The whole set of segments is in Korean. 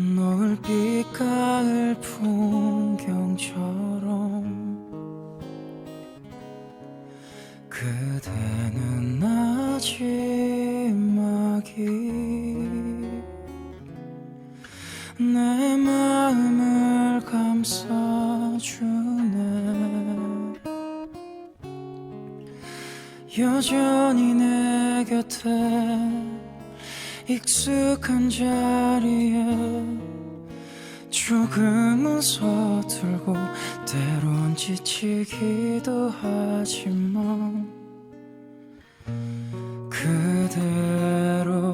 널 빛가을 풍경처럼 그대는 마지막이 내 마음을 감싸주네. 여전히 내 곁에 익숙한 자리에 조금은 서툴고 때론 지치기도 하지만 그대로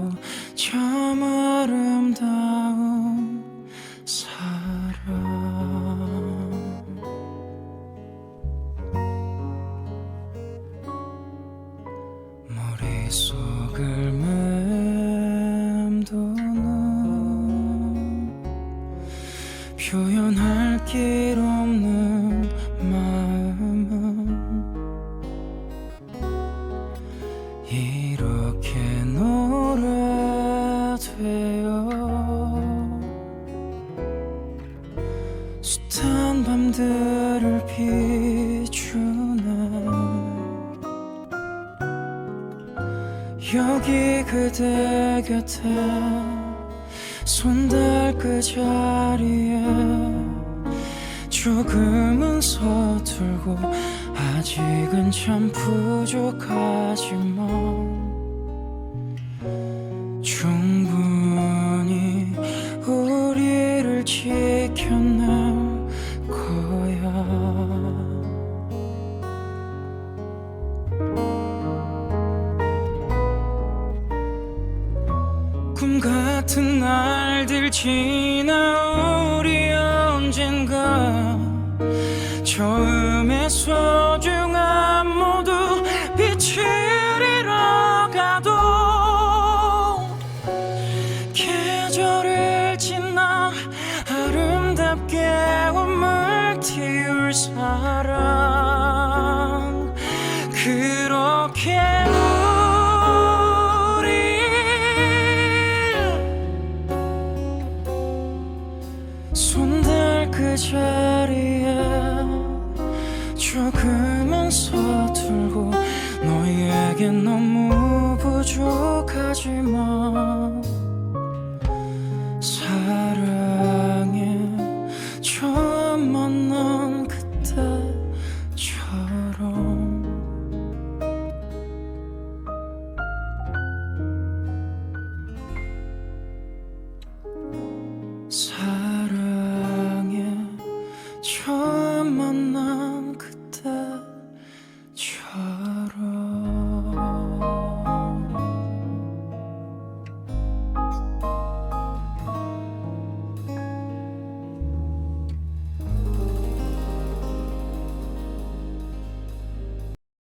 표현할 길 없는 마음은 이렇게 노래되어 숱한 밤들을 비추네. 여기 그대 곁에 손 닿을 그 자리에 조금은 서툴고 아직은 참 부족하지만 충분히 우리를 지 같은 날들 지나 우리 언젠가 처음에 소중한 모두 빛을 잃어가도 계절을 지나 아름답게 꿈을 틔울 사랑 조금은 서툴고 너에겐 너무 부족하지만